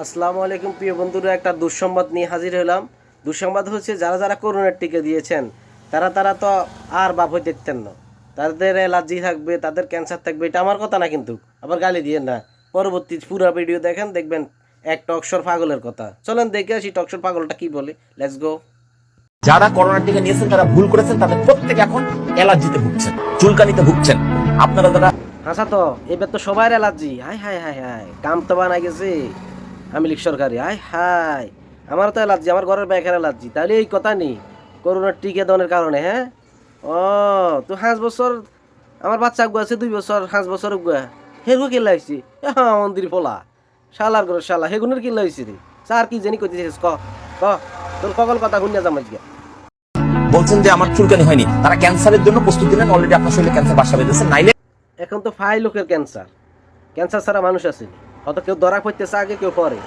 আসসালামু আলাইকুম প্রিয় বন্ধুরা একটা দুঃসংবাদ নিয়ে হাজির হলাম। দুঃসংবাদ হচ্ছে যারা যারা করোনার টিকা দিয়েছেন তারা তারা তো আর বাপ হয়ে দেখতেন না। তাদের অ্যালার্জি থাকবে তাদের ক্যান্সার থাকবে এটা আমার কথা না কিন্তু আবার গালি দিয়ে না। পরবর্তী পুরো ভিডিও দেখেন দেখবেন এক টকশোর পাগলের কথা। চলেন দেখে আসি টকশোর পাগলটা কি বলে। লেটস গো যারা করোনার টিকা নিয়েছেন তারা ভুল করেছেন তাদের প্রত্যেক এখন অ্যালার্জিতে ভুগছেন চুলকানিতে ভুগছেন। আপনারা যারা হাসা তো এবার তো সবার allergy. High high high high কাম তো বানাই গেছে। আমি লিখ সরকারি হাই হাই আমার তো অ্যালার্জি আমার ঘরের ব্যাগের অ্যালার্জি তাহলে এই কথা নেই করোনার টিকা দেওয়ার কারণে হ্যাঁ? ও তো পাঁচ বছর আমার বাচ্চা গুয়া আছে দুই বছর পাঁচ বছর গুয়া হেগু কি লাগছি হ্যাঁ মন্দির ফোলা শালার ঘর শালা হেগুনের কি লাগছে রে। স্যার কি জানি কইতেছিস ক ক তোর কগল কথা শুনিয়া যাম আজকে। বলছেন যে আমার চুলকানি হয়নি তারা ক্যান্সারের জন্য প্রস্তুতি নেন অলরেডি আপনার শরীরে ক্যান্সার বাসা বেঁধেছে নাইলে এখন তো ফাই লোকের ক্যান্সার। ক্যান্সার ছাড়া মানুষ আছে হয়তো কেউ ধরা পড়তেছে আগে কেউ পরে।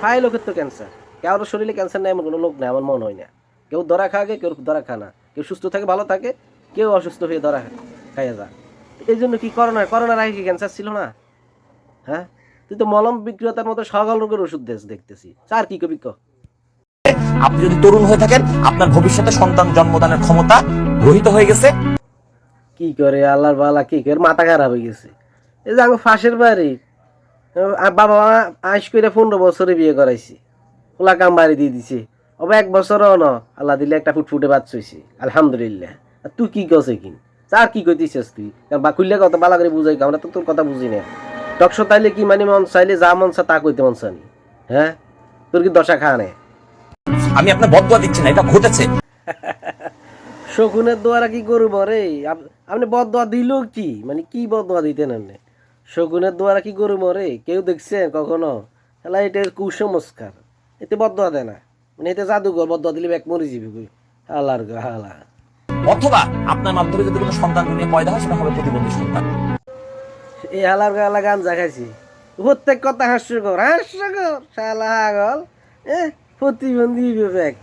ফাই লোকের তো ক্যান্সার কারোর শরীরে ক্যান্সার নেই এমন কোনো লোক নেই আমার মনে হয় না। কেউ ধরা খা আগে কেউ ধরা খা না। কেউ সুস্থ থাকে ভালো থাকে কেউ অসুস্থ হয়ে ধরা খাইয়া যা এই জন্য কি করোনা করোনার আগে কি ক্যান্সার ছিল না? হ্যাঁ? তুই তো মলম বিক্রেতার মতো সকল রোগের ওষুধ দেশ দেখতেছি। স্যার কি কবি ক? আপনি যদি তরুণ হয়ে থাকেন আপনার ভবিষ্যতে সন্তান জন্মদানের ক্ষমতা রহিত হয়ে গেছে। কি করে আল্লাহর বালা কি করে? মাথা খারাপ হয়ে গেছে। এই যে আমি ফাঁসের বাড়ি। বাবা মা আইস করে পনেরো বছরে বিয়ে করাইছি। খোলা কাম বাড়ি দিয়ে দিছে। অব এক বছরও ন আল্লাহ দিলে একটা ফুটফুটে বাদ হয়েছে আলহামদুলিল্লাহ। আর তুই কি কছে কি আর কি কইতেছিস তুই? কারণ বা খুললে কথা বালা করে বুঝাই আমরা তো তোর কথা বুঝি না। টকশো তাইলে কি মানে মন চাইলে যা মন চা তা কইতে মন চানি হ্যাঁ? তোর কি দশা খা নে আমি আপনার বদয়া দিচ্ছি না এটা ঘটেছে। শকুনের দোয়ারা কি করব রে আপ- আপনি বদোয়া দিল কি? মানে কি বদোয়া দিতেন আপনি? শকুনের দোয়ারা কি গরু মরে? কেউ দেখছেন কখনো? তাহলে এটা কুসংস্কার। এতে বদোয়া দেয় না। মানে এতে জাদুঘর বদোয়া দিলে ব্যাগ মরে যাবে কই? আল্লাহর গো হালা। অথবা আপনার মাধ্যমে যদি কোনো সন্তান নিয়ে পয়দা হয় সেটা হবে প্রতিবন্ধী সন্তান। এই হালার গো হালা গান জাগাইছি প্রত্যেক কথা হাস্যকর হাস্যকর শালা হাগল এ প্রতিবন্ধী বিবেক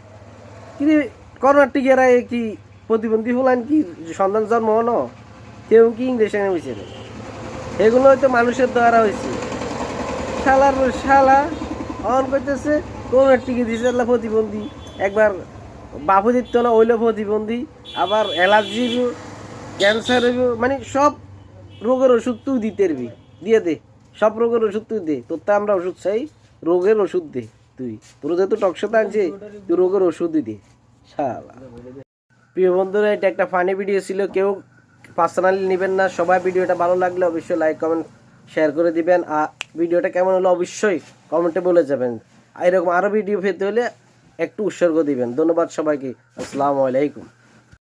কি রে, করোনার টিকেরা কি প্রতিবন্ধী হলেন কি? সন্তান জন্ম হলো? কেউ কি ইংলিশে নেমেছে রে এগুলো হয়তো মানুষের দ্বারা হয়েছে। শালার শালা অন করতেছে করোনার টিকে দিছে আল্লাহ প্রতিবন্ধী। একবার বাপু দিত না ওইলো প্রতিবন্ধী, আবার অ্যালার্জি ক্যান্সার মানে সব রোগের ওষুধ তুই দিতে পারবি। দিয়ে দে, সব রোগের ওষুধ তুই দে। তোর তো আমরা ওষুধ চাই, রোগের ওষুধ দে তুই। তোর যেহেতু টকশোতে আনছে, তুই রোগের ওষুধই দে, শালা। প্রিয় বন্ধুরা, এটা একটা ফানি ভিডিও ছিল, কেউ পার্সোনালি নেবেন না, সবাই ভিডিওটা ভালো লাগলে অবশ্যই লাইক কমেন্ট শেয়ার করে দিবেন। আর ভিডিওটা কেমন হলো অবশ্যই কমেন্টে বলে যাবেন। আর এরকম আরও ভিডিও পেতে হলে একটু উৎসর্গ দিবেন। ধন্যবাদ সবাইকে। আসসালামু আলাইকুম।